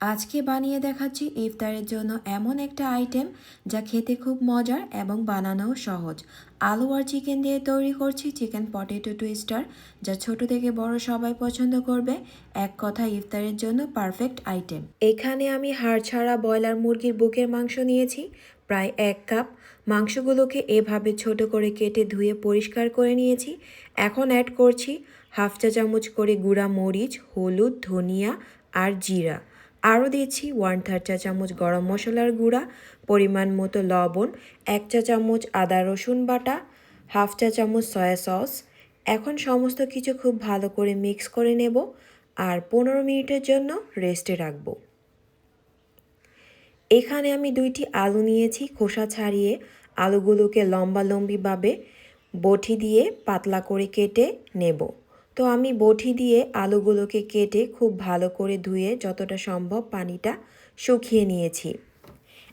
আজকে বানিয়ে দেখাচ্ছি ইফতারের জন্য এমন একটা আইটেম যা খেতে খুব মজার এবং বানানোও সহজ। আলু আর চিকেন দিয়ে তৈরি করছি চিকেন পটেটো টুইস্টার, যা ছোট থেকে বড় সবাই পছন্দ করবে। এক কথা, ইফতারের জন্য পারফেক্ট আইটেম। এখানে আমি হাড় ছাড়া ব্রয়লার মুরগির বুকের মাংস নিয়েছি, প্রায় এক কাপ। মাংসগুলোকে এভাবে ছোট করে কেটে ধুয়ে পরিষ্কার করে নিয়েছি। এখন অ্যাড করছি হাফ চা চামচ করে গুঁড়া মরিচ, হলুদ, ধনিয়া আর জিরা। আরও দিচ্ছি ওয়ান থার্ড চা চামচ গরম মশলার গুঁড়া, পরিমাণ মতো লবণ, এক চা চামচ আদা রসুন বাটা হাফ চা চামচ সয়া সস এখন সমস্ত কিছু খুব ভালো করে মিক্স করে নেব আর পনেরো মিনিটের জন্য রেস্টে রাখব। এখানে আমি দুইটি আলু নিয়েছি খোসা ছাড়িয়ে। আলুগুলোকে লম্বা লম্বিভাবে বটি দিয়ে পাতলা করে কেটে নেব। তো আমি বটি দিয়ে আলুগুলোকে কেটে খুব ভালো করে ধুয়ে যতটা সম্ভব পানিটা শুকিয়ে নিয়েছি।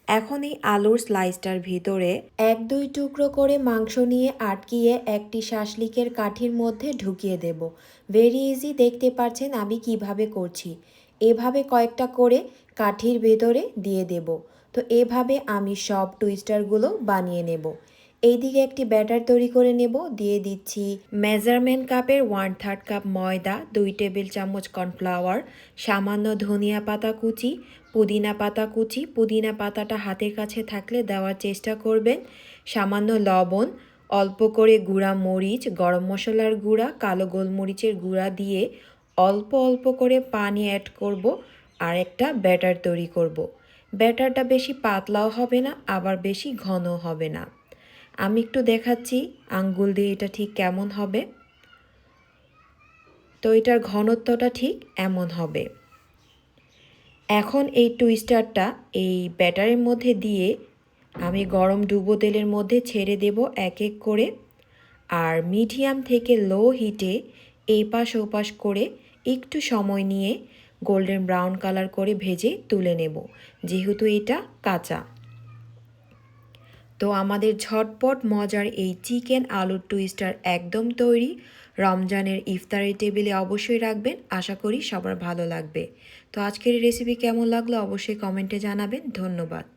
এখন এই আলুর স্লাইসটার ভিতরে এক দুই টুকরো করে মাংস নিয়ে আটকিয়ে একটি শাসলিকের কাঠির মধ্যে ঢুকিয়ে দেব। ভেরি ইজি দেখতে পাচ্ছেন আমি কীভাবে করছি। এভাবে কয়েকটা করে কাঠির ভেতরে দিয়ে দেব। তো এভাবে আমি সব টুইস্টারগুলো বানিয়ে নেব। এইদিকে একটি ব্যাটার তৈরি করে নেব। দিয়ে দিচ্ছি মেজারমেন্ট কাপের ওয়ান থার্ড কাপ ময়দা, দুই টেবিল চামচ কর্নফ্লাওয়ার, সামান্য ধনিয়া পাতা কুচি, পুদিনা পাতা কুচি। পুদিনা পাতাটা হাতের কাছে থাকলে দেওয়ার চেষ্টা করবেন। সামান্য লবণ, অল্প করে গুঁড়া মরিচ, গরম মশলার গুঁড়া, কালো গোলমরিচের গুঁড়া দিয়ে অল্প অল্প করে পানি অ্যাড করব আর একটা ব্যাটার তৈরি করব। ব্যাটারটা বেশি পাতলাও হবে না, আবার বেশি ঘনও হবে না। আমি একটু দেখাচ্ছি আঙ্গুল দিয়ে এটা ঠিক কেমন হবে। তো এটার ঘনত্বটা ঠিক এমন হবে। এখন এই টুইস্টারটা এই ব্যাটারের মধ্যে দিয়ে আমি গরম ডুবো তেলের মধ্যে ছেড়ে দেব এক এক করে আর মিডিয়াম থেকে লো হিটে এই পাশ ওপাশ করে একটু সময় নিয়ে গোল্ডেন ব্রাউন কালার করে ভেজে তুলে নেব। যেহেতু এটা কাঁচা। তো আমাদের ঝটপট মজার এই চিকেন আলুর টুইস্টার একদম তৈরি। রমজানের ইফতারের টেবিলে অবশ্যই রাখবেন। আশা করি সবার ভালো লাগবে। তো আজকের রেসিপি কেমন লাগল অবশ্যই কমেন্টে জানাবেন। ধন্যবাদ।